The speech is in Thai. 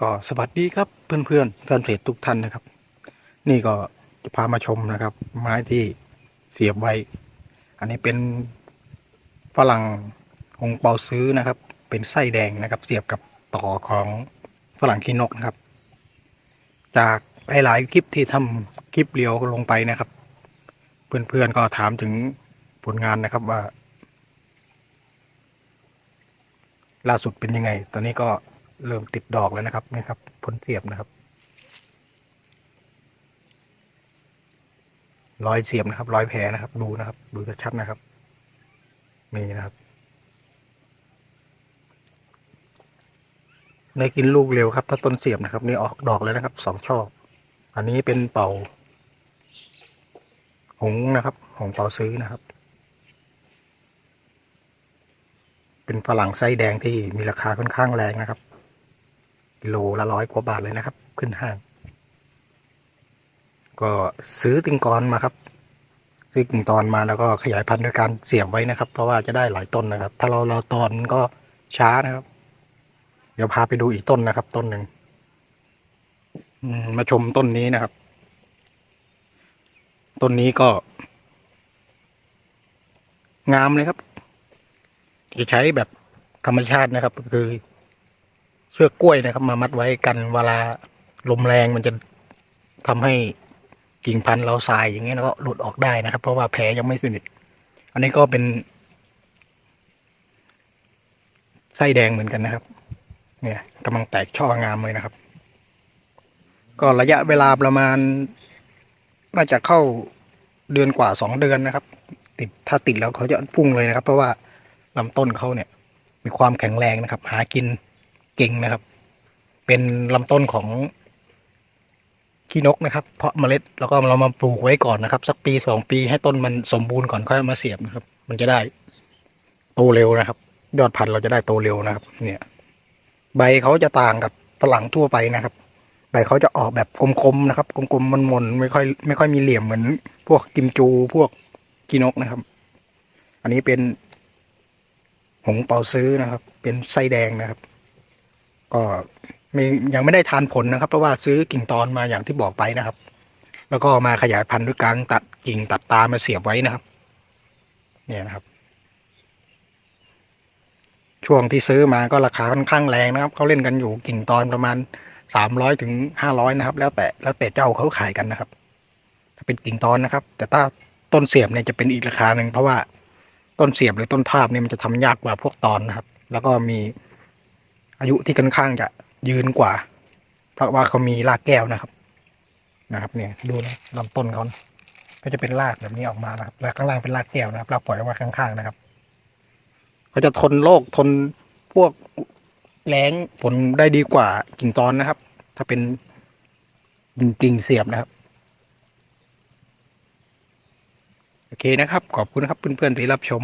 ก็สวัสดีครับเพื่อนเพื่อนแฟนเพจทุกท่านนะครับ นี่ก็จะพามาชมนะครับ ไม้ที่เสียบไว้ อันนี้เป็นฝรั่งหงเปาซื้อนะครับ เป็นไส้แดงนะครับ เสียบกับต่อของฝรั่งขี้นกนะครับ จากหลาย ๆ คลิปที่ทำคลิปเรียวลงไปนะครับ เพื่อน ๆ ก็ถามถึงผลงานนะครับว่า ล่าสุดเป็นยังไง ตอนนี้ก็ เริ่มติดดอกแล้วนะครับนี่ครับผลเสียบนะครับ รอยเสียบนะครับ รอยแผลนะครับ ดูนะครับ ดูชัดนะครับนี่นะครับเนกินลูกเร็วครับ ถ้าต้นเสียบนะครับ นี่ออกดอกแล้วนะครับสองช่ออันนี้เป็นเป่า หงนะครับ หงเป่าซื้อนะครับ เป็นฝรั่งไส้แดงที่มีราคาค่อนข้างแรงนะครับ กิโลละร้อยกว่าบาทเลยนะครับ ขึ้นห้าง ก็ซื้อติงกรมาครับ ซื้อกิ่งตอนมาแล้วก็ขยายพันธุ์โดยการเสียบไว้นะครับ เพราะว่าจะได้หลายต้นนะครับ ถ้าเราเราตอนก็ช้านะครับ เดี๋ยวพาไปดูอีกต้นนะครับ ต้นหนึ่งมมาชมต้นนี้นะครับ ต้นนี้ก็ งามเลยครับ จะใช้แบบธรรมชาตินะครับก็คือ เชือกกล้วยนะครับ มามัดไว้กันเวลาลมแรงมันจะทำให้กิ่งพันธุ์เราทรายอย่างเงี้ยแล้วก็หลุดออกได้นะครับ เพราะว่าแผลยังไม่สนิทอันนี้ก็เป็นไส้แดงเหมือนกันนะครับ เนี่ยกำลังแตกช่องามเลยนะครับ ก็ระยะเวลาประมาณ น่าจะเข้าเดือนกว่าสองเดือนนะครับ ติดถ้าติดแล้วเขาจะพุ่งเลยนะครับ เพราะว่าลำต้นเขาเนี่ย มีความแข็งแรงนะครับ หากิน กิ่งนะครับ เป็นลำต้นของขี้นกนะครับ เพาะเมล็ดแล้วก็เรามาปลูกไว้ก่อนนะครับ สักปีสองปีให้ต้นมันสมบูรณ์ก่อนค่อยมาเสียบนะครับ มันจะได้โตเร็วนะครับ ยอดพันธุ์เราจะได้โตเร็วนะครับ เนี่ย ใบเขาจะต่างกับฝรั่งทั่วไปนะครับ ใบเขาจะออกแบบกลมๆนะครับ กลมๆมนๆไม่ค่อยไม่ค่อยมีเหลี่ยมเหมือนพวกกิมจูพวกกีนกนะครับ อันนี้เป็น หงเปาซื้อนะครับ เป็นไส้แดงนะครับ ก็ม่ยังไม่ได้ทานผลนะครับ เพราะว่าซื้อกิ่งตอนมาอย่างที่บอกไปนะครับ แล้วก็มาขยายพันธุ์ด้วยการตัดกิ่งตัดตามาเสียบไว้นะครับ เนี่ยนะครับ ช่วงที่ซื้อมาก็ราคาค่อนข้างแรงนะครับเขาเล่นกันอยู่กิ่งตอนประมาณสามร้อยถึงห้าร้อยนะครับ แล้วแต่แล้วแต่เจ้าเขาขายกันนะครับ ถ้าเป็นกิ่งตอนนะครับ แต่ถ้าต้นเสียบเนี่ยจะเป็นอีกราคาหนึ่งเพราะว่าต้นเสียบหรือต้นทาบเนี่ยมันจะทำยากกว่าพวกตอนนะครับ แล้วก็มี อายุที่ค่อนข้างจะยืนกว่า เพราะว่าเขามีรากแก้วนะครับ นะครับ เนี่ยดูนะลำต้นเขาก็จะเป็นรากแบบนี้ออกมานะครับแล้วข้างล่างเป็นรากแก้วนะครับเราปล่อยออกมาข้างๆนะครับเขาจะทนโรคทนพวกแรงฝนได้ดีกว่ากิ่งตอนนะครับ ถ้าเป็นกิ่งเสียบนะครับโอเคนะครับ ขอบคุณครับเพื่อนๆที่รับชม